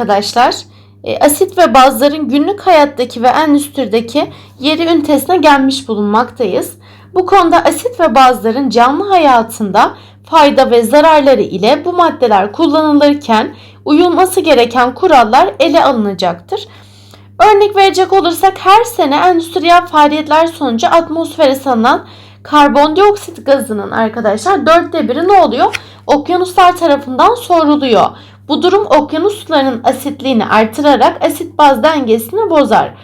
arkadaşlar. E, Asit ve bazların günlük hayattaki ve endüstrideki yeri ünitesine gelmiş bulunmaktayız. Bu konuda asit ve bazların canlı hayatında fayda ve zararları ile bu maddeler kullanılırken uyulması gereken kurallar ele alınacaktır. Örnek verecek olursak her sene endüstriyel faaliyetler sonucu atmosfere salınan karbondioksit gazının arkadaşlar dörtte biri ne oluyor? Okyanuslar tarafından soruluyor. Bu durum okyanus sularının asitliğini artırarak asit baz dengesini bozar.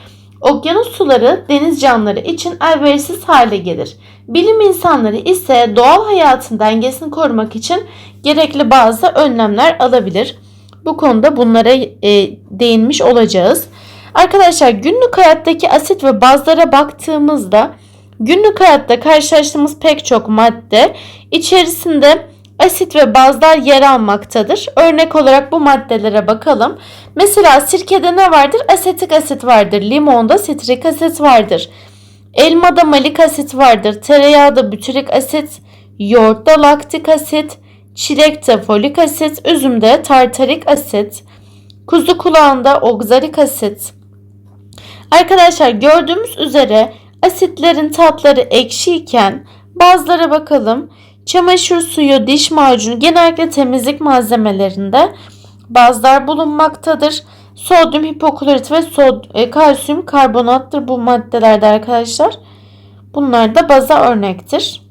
Okyanus suları deniz canlıları için elverişsiz hale gelir. Bilim insanları ise doğal hayatın dengesini korumak için gerekli bazı önlemler alabilir. Bu konuda bunlara e, değinmiş olacağız. Arkadaşlar günlük hayattaki asit ve bazlara baktığımızda günlük hayatta karşılaştığımız pek çok madde içerisinde asit ve bazlar yer almaktadır. Örnek olarak bu maddelere bakalım. Mesela sirkede ne vardır? Asetik asit vardır. Limonda sitrik asit vardır. Elmada malik asit vardır. Tereyağda bütürik asit. Yoğurtta laktik asit. Çilekte folik asit. Üzümde tartarik asit. Kuzu kulağında oxalik asit. Arkadaşlar gördüğümüz üzere asitlerin tatları ekşiyken bazılara bakalım. Çamaşır suyu, diş macunu genellikle temizlik malzemelerinde bazlar bulunmaktadır. Sodyum hipoklorit ve sod e, kalsiyum karbonattır bu maddelerde arkadaşlar. Bunlar da baza örnektir.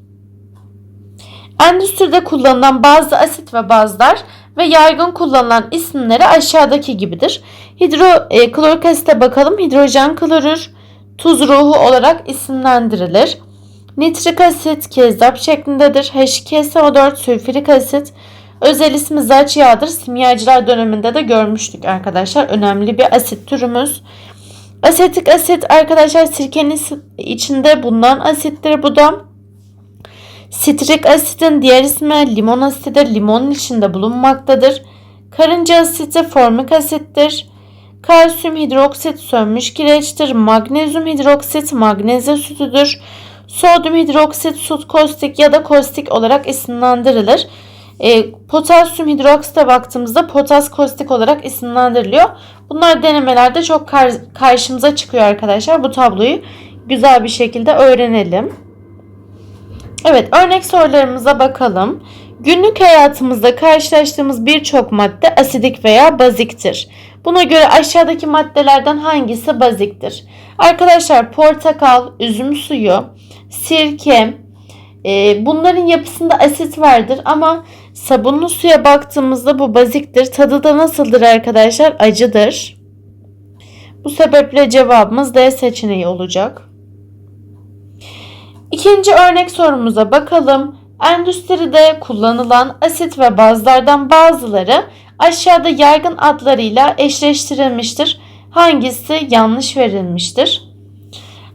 Endüstride kullanılan bazı asit ve bazlar ve yaygın kullanılan isimleri aşağıdaki gibidir. Hidro e, klorik asite bakalım. Hidrojen klorür tuz ruhu olarak isimlendirilir. Nitrik asit kezzap şeklindedir. H2SO4 sülfürik asit özel ismi zaç yağdır. Simyacılar döneminde de görmüştük arkadaşlar. Önemli bir asit türümüz. Asetik asit arkadaşlar sirkenin içinde bulunan asittir bu da. Sitrik asitin diğer ismi limon asitidir. Limonun içinde bulunmaktadır. Karınca asiti formik asittir. Kalsiyum hidroksit sönmüş kireçtir. Magnezyum hidroksit magnezya sütüdür. Sodyum hidroksit sut kostik ya da kostik olarak isimlendirilir. E, potasyum hidroksite baktığımızda potas kostik olarak isimlendiriliyor. Bunlar denemelerde çok kar- karşımıza çıkıyor arkadaşlar. Bu tabloyu güzel bir şekilde öğrenelim. Evet örnek sorularımıza bakalım. Günlük hayatımızda karşılaştığımız birçok madde asidik veya baziktir. Buna göre aşağıdaki maddelerden hangisi baziktir? Arkadaşlar portakal, üzüm suyu, sirke, e, bunların yapısında asit vardır ama sabunlu suya baktığımızda bu baziktir. Tadı da nasıldır arkadaşlar? Acıdır. Bu sebeple cevabımız D seçeneği olacak. İkinci örnek sorumuza bakalım. Endüstride kullanılan asit ve bazlardan bazıları aşağıda yaygın adlarıyla eşleştirilmiştir. Hangisi yanlış verilmiştir?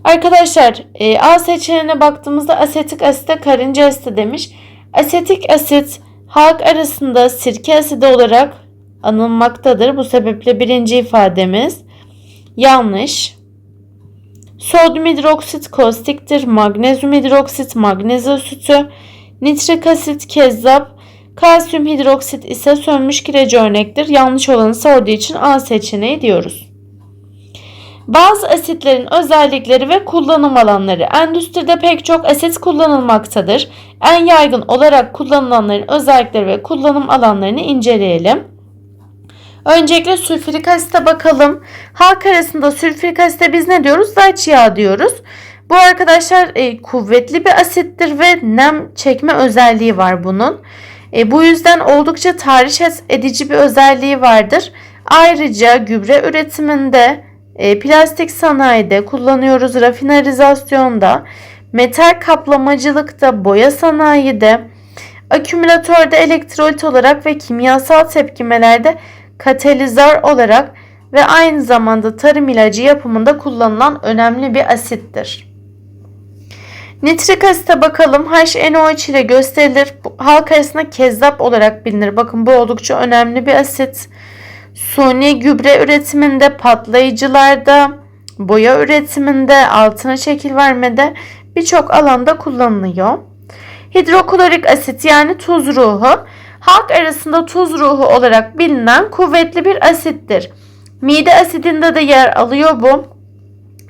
Arkadaşlar e, A seçeneğine baktığımızda asetik asite karınca asiti demiş. Asetik asit halk arasında sirke asidi olarak anılmaktadır. Bu sebeple birinci ifademiz yanlış. Sodyum hidroksit kostiktir. Magnezyum hidroksit magnezya sütü. Nitrik asit kezzap. Kalsiyum hidroksit ise sönmüş kireci örnektir. Yanlış olanı sorduğu için A seçeneği diyoruz. Bazı asitlerin özellikleri ve kullanım alanları. Endüstride pek çok asit kullanılmaktadır. En yaygın olarak kullanılanların özellikleri ve kullanım alanlarını inceleyelim. Öncelikle sülfürik asite bakalım. Halk arasında sülfürik asite biz ne diyoruz? Zaç yağı diyoruz. Bu arkadaşlar e, kuvvetli bir asittir ve nem çekme özelliği var bunun. E, bu yüzden oldukça tahriş edici bir özelliği vardır. Ayrıca gübre üretiminde, e, plastik sanayide kullanıyoruz, rafinerizasyonda, metal kaplamacılıkta, boya sanayide, akümülatörde elektrolit olarak ve kimyasal tepkimelerde katalizör olarak ve aynı zamanda tarım ilacı yapımında kullanılan önemli bir asittir. Nitrik asite bakalım HNO3 ile gösterilir. Halk arasında kezzap olarak bilinir. Bakın bu oldukça önemli bir asit. Suni gübre üretiminde, patlayıcılarda, boya üretiminde, altına şekil vermede birçok alanda kullanılıyor. Hidroklorik asit yani tuz ruhu Halk arasında tuz ruhu olarak bilinen kuvvetli bir asittir. Mide asidinde de yer alıyor bu.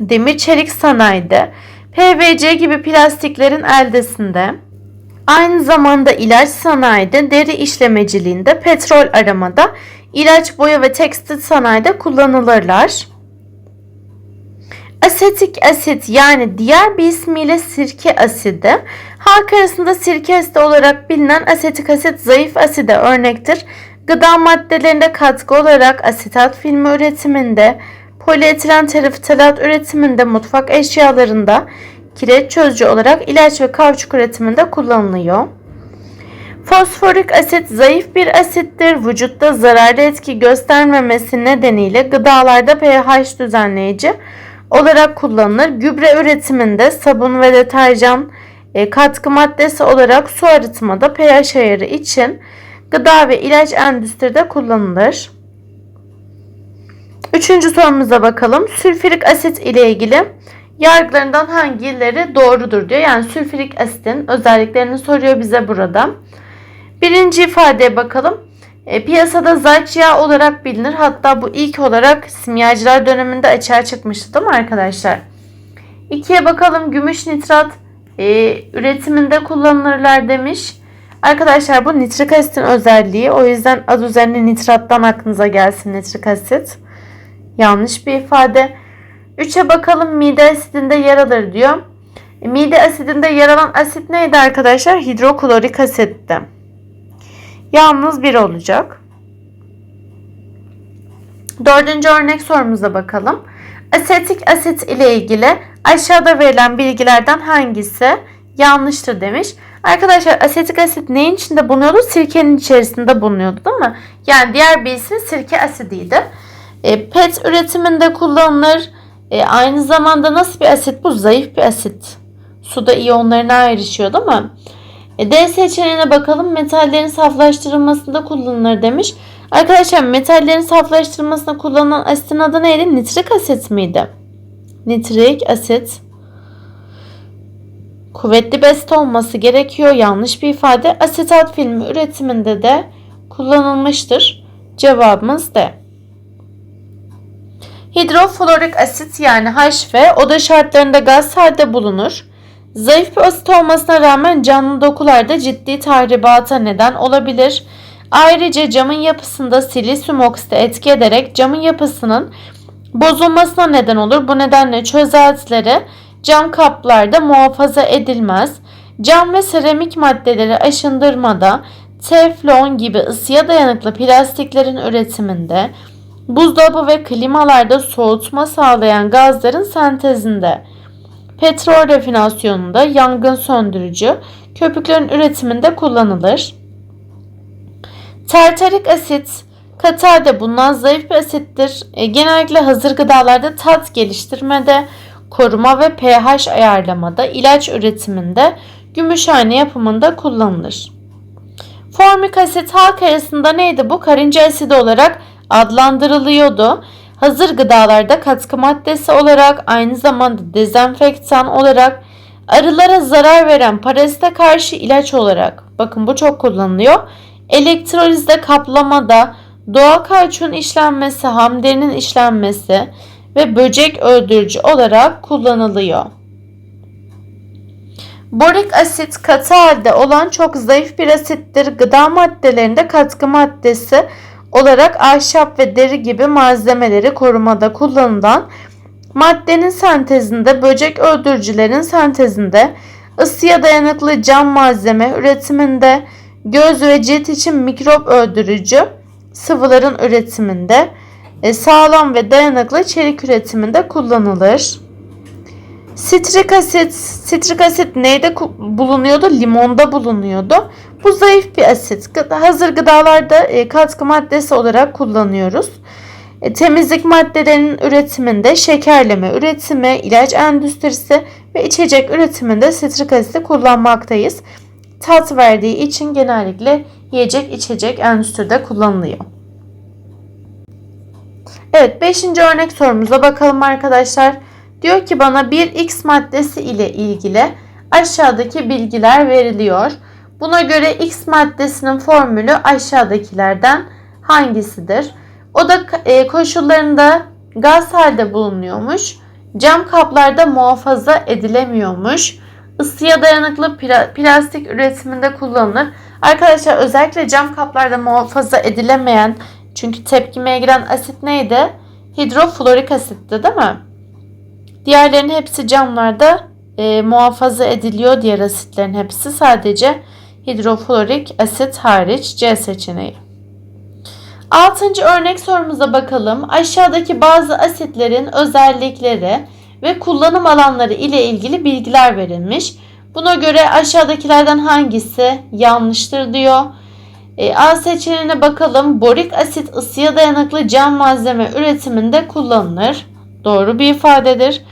Demir çelik sanayide, PVC gibi plastiklerin eldesinde. Aynı zamanda ilaç sanayide, deri işlemeciliğinde, petrol aramada, ilaç boya ve tekstil sanayide kullanılırlar. Asetik asit yani diğer bir ismiyle sirke asidi, halk arasında sirke asidi olarak bilinen asetik asit zayıf aside örnektir. Gıda maddelerinde katkı olarak asetat filmi üretiminde, polietilen teriftalat üretiminde, mutfak eşyalarında, kireç çözücü olarak ilaç ve kauçuk üretiminde kullanılıyor. Fosforik asit zayıf bir asittir. Vücutta zararlı etki göstermemesi nedeniyle gıdalarda pH düzenleyici olarak kullanılır. Gübre üretiminde sabun ve deterjan e, katkı maddesi olarak su arıtmada pH ayarı için gıda ve ilaç endüstride kullanılır. Üçüncü sorumuza bakalım. Sülfürik asit ile ilgili yargılarından hangileri doğrudur diyor. Yani sülfürik asitin özelliklerini soruyor bize burada. Birinci ifadeye bakalım. E, piyasada zayt yağı olarak bilinir. Hatta bu ilk olarak simyacılar döneminde açığa çıkmıştı değil mi arkadaşlar? İkiye bakalım. Gümüş nitrat e, üretiminde kullanılırlar demiş. Arkadaşlar bu nitrik asitin özelliği. O yüzden ad üzerine nitrattan aklınıza gelsin nitrik asit. Yanlış bir ifade. 3'e bakalım mide asidinde yer alır diyor. Mide asidinde yer alan asit neydi arkadaşlar? Hidroklorik asitti. Yalnız bir olacak. Dördüncü örnek sorumuza bakalım. Asetik asit ile ilgili aşağıda verilen bilgilerden hangisi yanlıştır demiş. Arkadaşlar asetik asit neyin içinde bulunuyordu? Sirkenin içerisinde bulunuyordu değil mi? Yani diğer bir ismi sirke asidiydi. E, PET üretiminde kullanılır. E, aynı zamanda nasıl bir asit bu? Zayıf bir asit. Suda iyonlarına ayrışıyor değil mi? E, D seçeneğine bakalım. Metallerin saflaştırılmasında kullanılır demiş. Arkadaşlar metallerin saflaştırılmasında kullanılan asitin adı neydi? Nitrik asit miydi? Nitrik asit. Kuvvetli bir olması gerekiyor. Yanlış bir ifade. Asetat filmi üretiminde de kullanılmıştır. Cevabımız D. Hidroflorik asit yani HF oda şartlarında gaz halde bulunur. Zayıf bir asit olmasına rağmen canlı dokularda ciddi tahribata neden olabilir. Ayrıca camın yapısında silisyum oksidi etki ederek camın yapısının bozulmasına neden olur. Bu nedenle çözeltileri cam kaplarda muhafaza edilmez. Cam ve seramik maddeleri aşındırmada, teflon gibi ısıya dayanıklı plastiklerin üretiminde, buzdolabı ve klimalarda soğutma sağlayan gazların sentezinde, petrol refinasyonunda yangın söndürücü, köpüklerin üretiminde kullanılır. Tartarik asit katı halde bulunan zayıf bir asittir. E, genellikle hazır gıdalarda tat geliştirmede, koruma ve pH ayarlamada, ilaç üretiminde, gümüşhane yapımında kullanılır. Formik asit halk arasında neydi bu? Karınca asidi olarak adlandırılıyordu. Hazır gıdalarda katkı maddesi olarak aynı zamanda dezenfektan olarak arılara zarar veren parazite karşı ilaç olarak bakın bu çok kullanılıyor. Elektrolizde kaplamada doğal kalçun işlenmesi, hamderinin işlenmesi ve böcek öldürücü olarak kullanılıyor. Borik asit katı halde olan çok zayıf bir asittir. Gıda maddelerinde katkı maddesi olarak ahşap ve deri gibi malzemeleri korumada kullanılan maddenin sentezinde, böcek öldürücülerin sentezinde, ısıya dayanıklı cam malzeme üretiminde, göz ve cilt için mikrop öldürücü sıvıların üretiminde, e, sağlam ve dayanıklı çelik üretiminde kullanılır. Sitrik asit, sitrik asit neyde bulunuyordu? Limonda bulunuyordu. Bu zayıf bir asit. Hazır gıdalarda e, katkı maddesi olarak kullanıyoruz. E, temizlik maddelerinin üretiminde şekerleme üretimi, ilaç endüstrisi ve içecek üretiminde sitrik asiti kullanmaktayız. Tat verdiği için genellikle yiyecek içecek endüstride kullanılıyor. Evet 5. örnek sorumuza bakalım arkadaşlar. Diyor ki bana bir X maddesi ile ilgili aşağıdaki bilgiler veriliyor. Buna göre X maddesinin formülü aşağıdakilerden hangisidir? O da e, koşullarında gaz halde bulunuyormuş. Cam kaplarda muhafaza edilemiyormuş. Isıya dayanıklı pla- plastik üretiminde kullanılır. Arkadaşlar özellikle cam kaplarda muhafaza edilemeyen çünkü tepkimeye giren asit neydi? Hidroflorik asitti değil mi? Diğerlerinin hepsi camlarda e, muhafaza ediliyor. Diğer asitlerin hepsi sadece hidroflorik asit hariç C seçeneği. Altıncı örnek sorumuza bakalım. Aşağıdaki bazı asitlerin özellikleri ve kullanım alanları ile ilgili bilgiler verilmiş. Buna göre aşağıdakilerden hangisi yanlıştır diyor. E, A seçeneğine bakalım. Borik asit ısıya dayanıklı cam malzeme üretiminde kullanılır. Doğru bir ifadedir.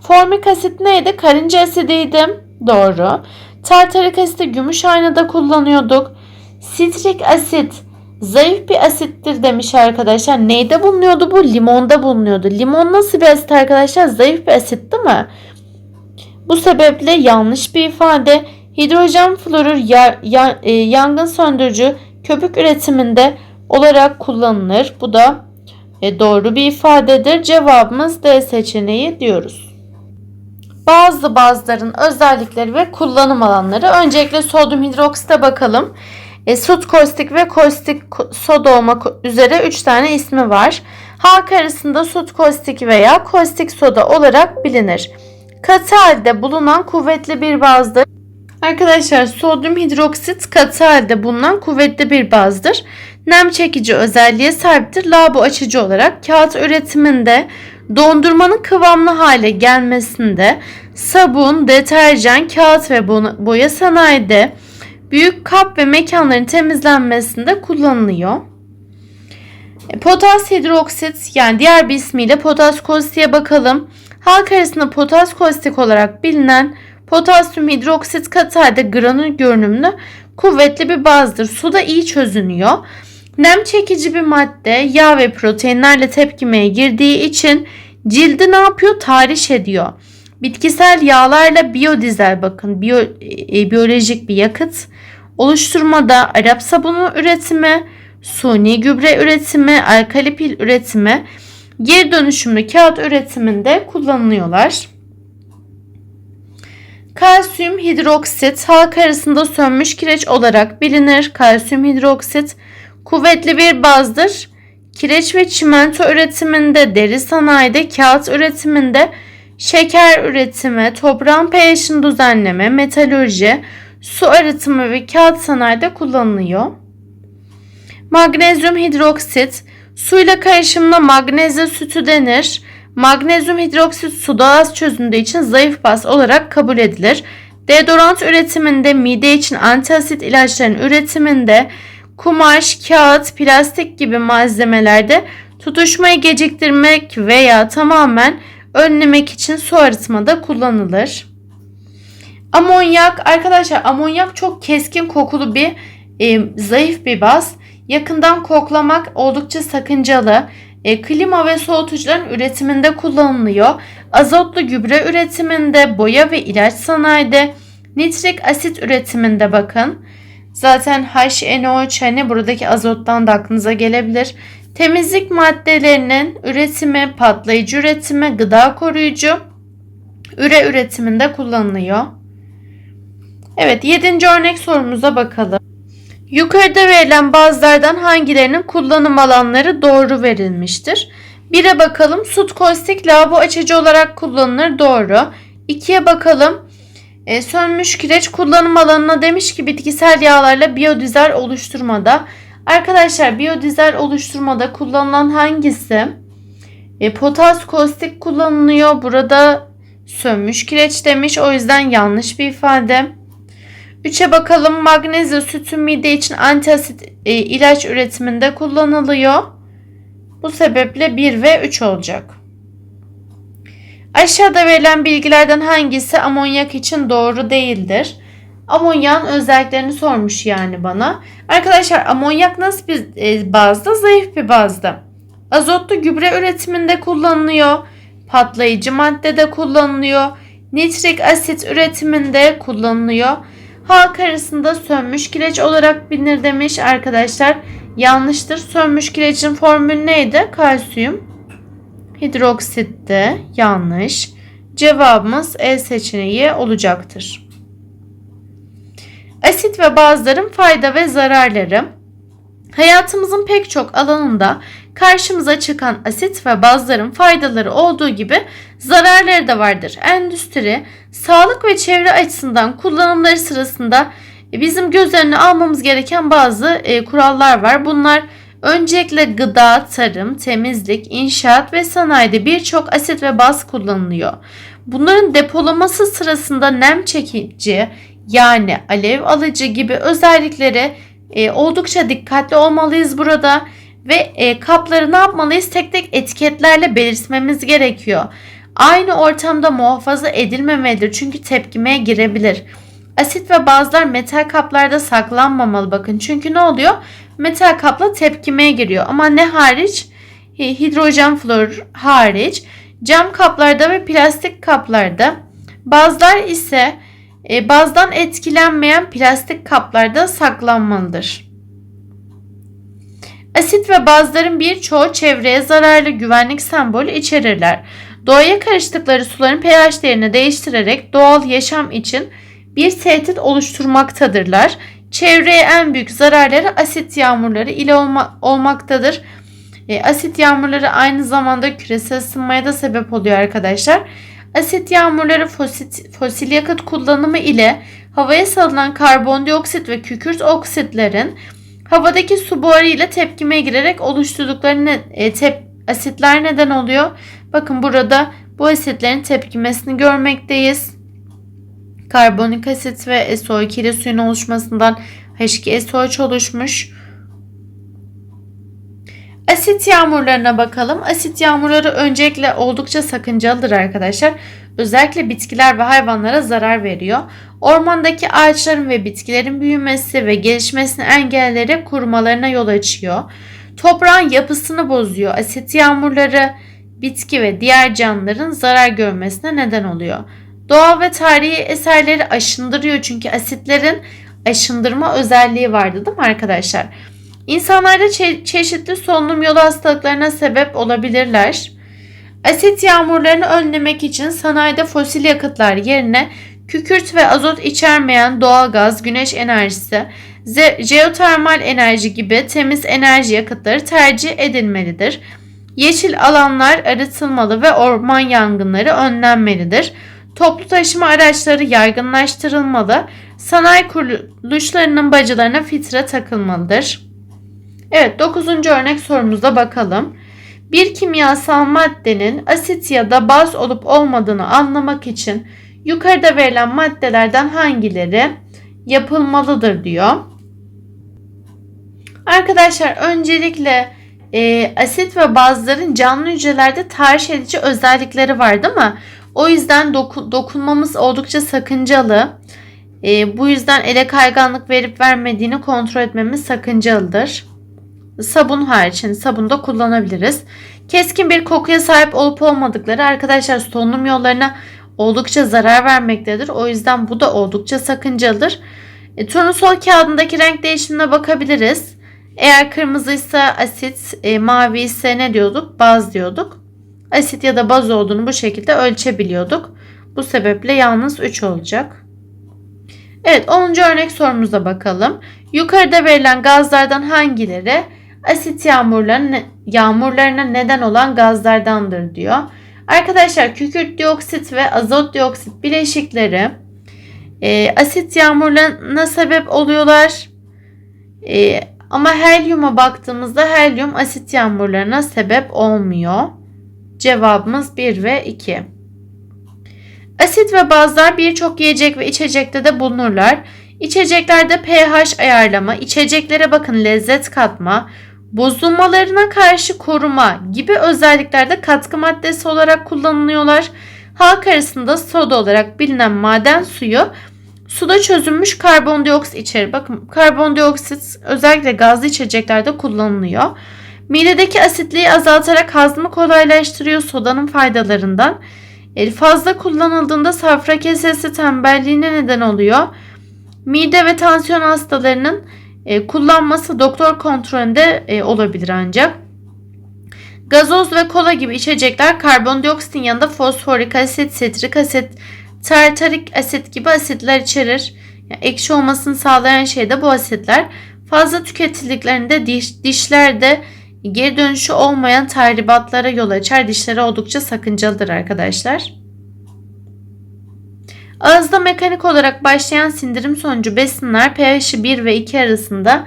Formik asit neydi? Karınca asidiydi. Doğru. Tartarik asiti gümüş aynada kullanıyorduk. Sitrik asit zayıf bir asittir demiş arkadaşlar. Neyde bulunuyordu bu? Limonda bulunuyordu. Limon nasıl bir asit arkadaşlar? Zayıf bir asit değil mi? Bu sebeple yanlış bir ifade. Hidrojen florür ya, ya, e, yangın söndürücü köpük üretiminde olarak kullanılır. Bu da e, doğru bir ifadedir. Cevabımız D seçeneği diyoruz. Bazı bazların özellikleri ve kullanım alanları. Öncelikle sodyum hidroksite bakalım. E, sut kostik ve kostik soda olmak üzere 3 tane ismi var. Halk arasında sut kostik veya kostik soda olarak bilinir. Katı halde bulunan kuvvetli bir bazdır. Arkadaşlar sodyum hidroksit katı halde bulunan kuvvetli bir bazdır. Nem çekici özelliğe sahiptir. Lavabo açıcı olarak kağıt üretiminde dondurmanın kıvamlı hale gelmesinde sabun, deterjan, kağıt ve boya sanayide büyük kap ve mekanların temizlenmesinde kullanılıyor. E, potas hidroksit yani diğer bir ismiyle potas kostiğe bakalım. Halk arasında potas kostik olarak bilinen potasyum hidroksit katı halde granül görünümlü kuvvetli bir bazdır. Suda iyi çözünüyor. Nem çekici bir madde yağ ve proteinlerle tepkimeye girdiği için cildi ne yapıyor? Tahriş ediyor. Bitkisel yağlarla biyodizel bakın biyo, e, biyolojik bir yakıt oluşturmada Arap sabunu üretimi, suni gübre üretimi, alkali pil üretimi, geri dönüşümlü kağıt üretiminde kullanılıyorlar. Kalsiyum hidroksit halk arasında sönmüş kireç olarak bilinir. Kalsiyum hidroksit kuvvetli bir bazdır. Kireç ve çimento üretiminde, deri sanayide, kağıt üretiminde, şeker üretimi, toprağın pH'ini düzenleme, metalurji, su arıtımı ve kağıt sanayide kullanılıyor. Magnezyum hidroksit suyla karışımına magnezya sütü denir. Magnezyum hidroksit suda az çözündüğü için zayıf baz olarak kabul edilir. Deodorant üretiminde, mide için antiasit ilaçların üretiminde, kumaş, kağıt, plastik gibi malzemelerde tutuşmayı geciktirmek veya tamamen önlemek için su arıtmada kullanılır. Amonyak arkadaşlar amonyak çok keskin kokulu bir e, zayıf bir baz. Yakından koklamak oldukça sakıncalı. E, klima ve soğutucuların üretiminde kullanılıyor. Azotlu gübre üretiminde, boya ve ilaç sanayide, nitrik asit üretiminde bakın. Zaten HNO3 hani buradaki azottan da aklınıza gelebilir. Temizlik maddelerinin üretimi, patlayıcı üretimi, gıda koruyucu, üre üretiminde kullanılıyor. Evet 7. örnek sorumuza bakalım. Yukarıda verilen bazılardan hangilerinin kullanım alanları doğru verilmiştir? 1'e bakalım. Sut kostik lavabo açıcı olarak kullanılır. Doğru. 2'ye bakalım. E, sönmüş kireç kullanım alanına demiş ki bitkisel yağlarla biyodizel oluşturmada. Arkadaşlar biyodizel oluşturmada kullanılan hangisi? E, potas kostik kullanılıyor. Burada sönmüş kireç demiş. O yüzden yanlış bir ifade. 3'e bakalım. Magnezyum sütü mide için antiasit e, ilaç üretiminde kullanılıyor. Bu sebeple 1 ve 3 olacak. Aşağıda verilen bilgilerden hangisi amonyak için doğru değildir? Amonyan özelliklerini sormuş yani bana. Arkadaşlar amonyak nasıl bir e, bazda? Zayıf bir bazda. Azotlu gübre üretiminde kullanılıyor. Patlayıcı maddede kullanılıyor. Nitrik asit üretiminde kullanılıyor. Halk arasında sönmüş kireç olarak bilinir demiş arkadaşlar. Yanlıştır. Sönmüş kirecin formülü neydi? Kalsiyum hidroksitte. Yanlış. Cevabımız E seçeneği olacaktır. Asit ve bazların fayda ve zararları. Hayatımızın pek çok alanında karşımıza çıkan asit ve bazların faydaları olduğu gibi zararları da vardır. Endüstri, sağlık ve çevre açısından kullanımları sırasında bizim göz önüne almamız gereken bazı e, kurallar var. Bunlar öncelikle gıda, tarım, temizlik, inşaat ve sanayide birçok asit ve baz kullanılıyor. Bunların depolaması sırasında nem çekici yani alev alıcı gibi özellikleri e, oldukça dikkatli olmalıyız burada ve e, kapları ne yapmalıyız? Tek tek etiketlerle belirtmemiz gerekiyor. Aynı ortamda muhafaza edilmemelidir çünkü tepkimeye girebilir. Asit ve bazılar metal kaplarda saklanmamalı bakın. Çünkü ne oluyor? Metal kapla tepkimeye giriyor. Ama ne hariç? Hidrojen flor hariç. Cam kaplarda ve plastik kaplarda. Bazılar ise e, bazdan etkilenmeyen plastik kaplarda saklanmalıdır. Asit ve bazların birçoğu çevreye zararlı güvenlik sembolü içerirler. Doğaya karıştıkları suların pH değerini değiştirerek doğal yaşam için bir tehdit oluşturmaktadırlar. Çevreye en büyük zararları asit yağmurları ile olma, olmaktadır. E, asit yağmurları aynı zamanda küresel ısınmaya da sebep oluyor arkadaşlar. Asit yağmurları fosil, fosil yakıt kullanımı ile havaya salınan karbondioksit ve kükürt oksitlerin havadaki su buharı ile tepkime girerek oluşturdukları ne, e, tep, asitler neden oluyor. Bakın burada bu asitlerin tepkimesini görmekteyiz. Karbonik asit ve SO2 ile suyun oluşmasından H2SO3 oluşmuş. Asit yağmurlarına bakalım. Asit yağmurları öncelikle oldukça sakıncalıdır arkadaşlar. Özellikle bitkiler ve hayvanlara zarar veriyor. Ormandaki ağaçların ve bitkilerin büyümesi ve gelişmesini engelleyerek kurumalarına yol açıyor. Toprağın yapısını bozuyor. Asit yağmurları bitki ve diğer canlıların zarar görmesine neden oluyor. Doğa ve tarihi eserleri aşındırıyor çünkü asitlerin aşındırma özelliği vardı değil mi arkadaşlar? İnsanlarda çe- çeşitli solunum yolu hastalıklarına sebep olabilirler. Asit yağmurlarını önlemek için sanayide fosil yakıtlar yerine kükürt ve azot içermeyen doğal gaz, güneş enerjisi, jeotermal enerji gibi temiz enerji yakıtları tercih edilmelidir. Yeşil alanlar arıtılmalı ve orman yangınları önlenmelidir. Toplu taşıma araçları yaygınlaştırılmalı. Sanayi kuruluşlarının bacalarına filtre takılmalıdır. Evet 9. örnek sorumuza bakalım. Bir kimyasal maddenin asit ya da baz olup olmadığını anlamak için yukarıda verilen maddelerden hangileri yapılmalıdır diyor. Arkadaşlar öncelikle e, asit ve bazların canlı hücrelerde tahriş edici özellikleri var değil mi? O yüzden doku, dokunmamız oldukça sakıncalı. E, bu yüzden ele kayganlık verip vermediğini kontrol etmemiz sakıncalıdır. Sabun hariç yani sabunu da kullanabiliriz. Keskin bir kokuya sahip olup olmadıkları arkadaşlar solunum yollarına oldukça zarar vermektedir. O yüzden bu da oldukça sakıncalıdır. E, turnusol kağıdındaki renk değişimine bakabiliriz. Eğer kırmızıysa asit, e, mavi ise ne diyorduk? Baz diyorduk. Asit ya da baz olduğunu bu şekilde ölçebiliyorduk. Bu sebeple yalnız 3 olacak. Evet 10. örnek sorumuza bakalım. Yukarıda verilen gazlardan hangileri asit yağmurlarına, yağmurlarına neden olan gazlardandır diyor. Arkadaşlar kükürt dioksit ve azot dioksit bileşikleri e, asit yağmurlarına sebep oluyorlar. E, ama helyuma baktığımızda helyum asit yağmurlarına sebep olmuyor. Cevabımız 1 ve 2. Asit ve bazlar birçok yiyecek ve içecekte de bulunurlar. İçeceklerde pH ayarlama, içeceklere bakın lezzet katma, bozulmalarına karşı koruma gibi özelliklerde katkı maddesi olarak kullanılıyorlar. Halk arasında soda olarak bilinen maden suyu suda çözülmüş karbondioksit içerir. Bakın karbondioksit özellikle gazlı içeceklerde kullanılıyor. Midedeki asitliği azaltarak hazmı kolaylaştırıyor sodanın faydalarından. E, fazla kullanıldığında safra kesesi tembelliğine neden oluyor. Mide ve tansiyon hastalarının e, kullanması doktor kontrolünde e, olabilir ancak. Gazoz ve kola gibi içecekler karbondioksitin yanında fosforik asit, sitrik asit, tartarik asit gibi asitler içerir. Yani ekşi olmasını sağlayan şey de bu asitler. Fazla tüketildiklerinde diş, dişlerde geri dönüşü olmayan tahribatlara yol açar. Dişleri oldukça sakıncalıdır arkadaşlar. Ağızda mekanik olarak başlayan sindirim sonucu besinler pH'i 1 ve 2 arasında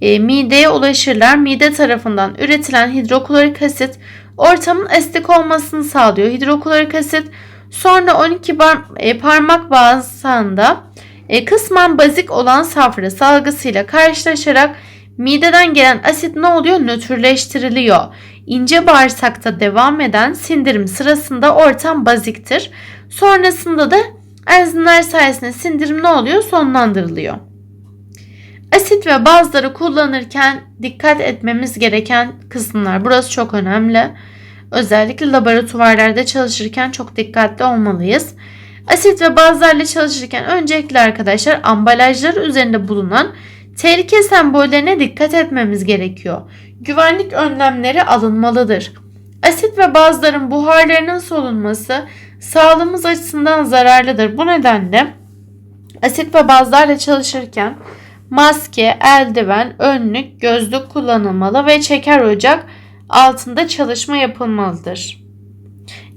e, mideye ulaşırlar. Mide tarafından üretilen hidroklorik asit ortamın esnek olmasını sağlıyor. Hidroklorik asit sonra 12 par- e, parmak bağırsağında e, kısmen bazik olan safra salgısıyla karşılaşarak mideden gelen asit ne oluyor? Nötrleştiriliyor. İnce bağırsakta devam eden sindirim sırasında ortam baziktir. Sonrasında da enzimler sayesinde sindirim ne oluyor? Sonlandırılıyor. Asit ve bazları kullanırken dikkat etmemiz gereken kısımlar. Burası çok önemli. Özellikle laboratuvarlarda çalışırken çok dikkatli olmalıyız. Asit ve bazlarla çalışırken öncelikle arkadaşlar ambalajlar üzerinde bulunan tehlike sembollerine dikkat etmemiz gerekiyor. Güvenlik önlemleri alınmalıdır. Asit ve bazların buharlarının solunması sağlığımız açısından zararlıdır. Bu nedenle asit ve bazlarla çalışırken maske, eldiven, önlük, gözlük kullanılmalı ve çeker ocak altında çalışma yapılmalıdır.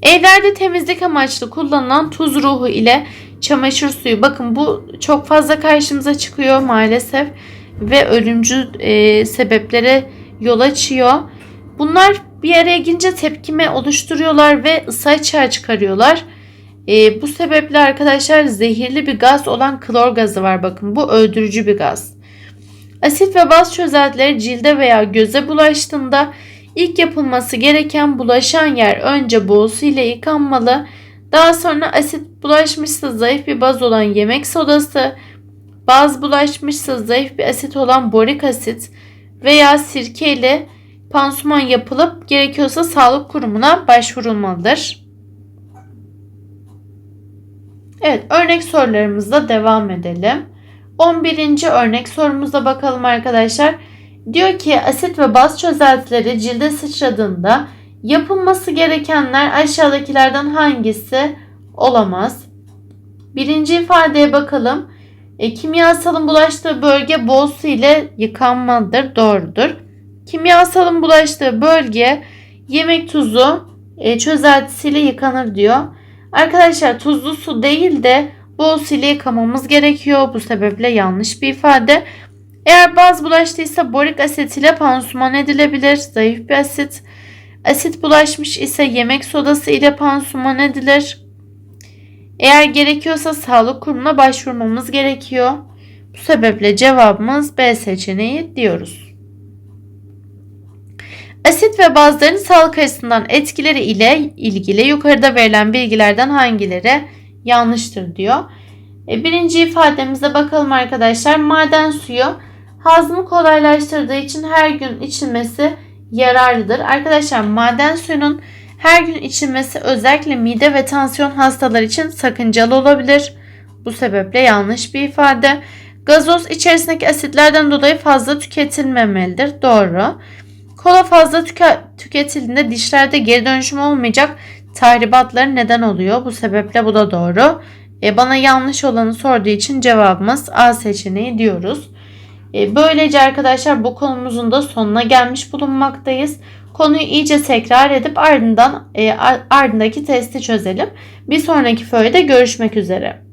Evlerde temizlik amaçlı kullanılan tuz ruhu ile çamaşır suyu. Bakın bu çok fazla karşımıza çıkıyor maalesef ve ölümcül e, sebeplere yol açıyor. Bunlar bir araya gelince tepkime oluşturuyorlar ve ısı açığa çıkarıyorlar. E, bu sebeple arkadaşlar zehirli bir gaz olan klor gazı var. Bakın bu öldürücü bir gaz. Asit ve baz çözeltileri cilde veya göze bulaştığında ilk yapılması gereken bulaşan yer önce boğusu ile yıkanmalı. Daha sonra asit bulaşmışsa zayıf bir baz olan yemek sodası, baz bulaşmışsa zayıf bir asit olan borik asit veya sirke ile pansuman yapılıp gerekiyorsa sağlık kurumuna başvurulmalıdır. Evet örnek sorularımızla devam edelim. 11. örnek sorumuza bakalım arkadaşlar. Diyor ki asit ve baz çözeltileri cilde sıçradığında yapılması gerekenler aşağıdakilerden hangisi olamaz? Birinci ifadeye bakalım. E, kimyasalın bulaştığı bölge bol su ile yıkanmalıdır. Doğrudur. Kimyasalın bulaştığı bölge yemek tuzu e, çözeltisiyle yıkanır diyor. Arkadaşlar tuzlu su değil de bol su ile yıkamamız gerekiyor. Bu sebeple yanlış bir ifade. Eğer baz bulaştıysa borik asit ile pansuman edilebilir. Zayıf bir asit. Asit bulaşmış ise yemek sodası ile pansuman edilir. Eğer gerekiyorsa sağlık kurumuna başvurmamız gerekiyor. Bu sebeple cevabımız B seçeneği diyoruz. Asit ve bazların sağlık açısından etkileri ile ilgili yukarıda verilen bilgilerden hangileri yanlıştır diyor. E, birinci ifademize bakalım arkadaşlar. Maden suyu hazmı kolaylaştırdığı için her gün içilmesi yararlıdır. Arkadaşlar maden suyunun her gün içilmesi özellikle mide ve tansiyon hastaları için sakıncalı olabilir. Bu sebeple yanlış bir ifade. Gazoz içerisindeki asitlerden dolayı fazla tüketilmemelidir. Doğru. Kola fazla tüke- tüketildiğinde dişlerde geri dönüşüm olmayacak tahribatları neden oluyor. Bu sebeple bu da doğru. E, bana yanlış olanı sorduğu için cevabımız A seçeneği diyoruz. E, böylece arkadaşlar bu konumuzun da sonuna gelmiş bulunmaktayız. Konuyu iyice tekrar edip ardından e, ardındaki testi çözelim. Bir sonraki föyde görüşmek üzere.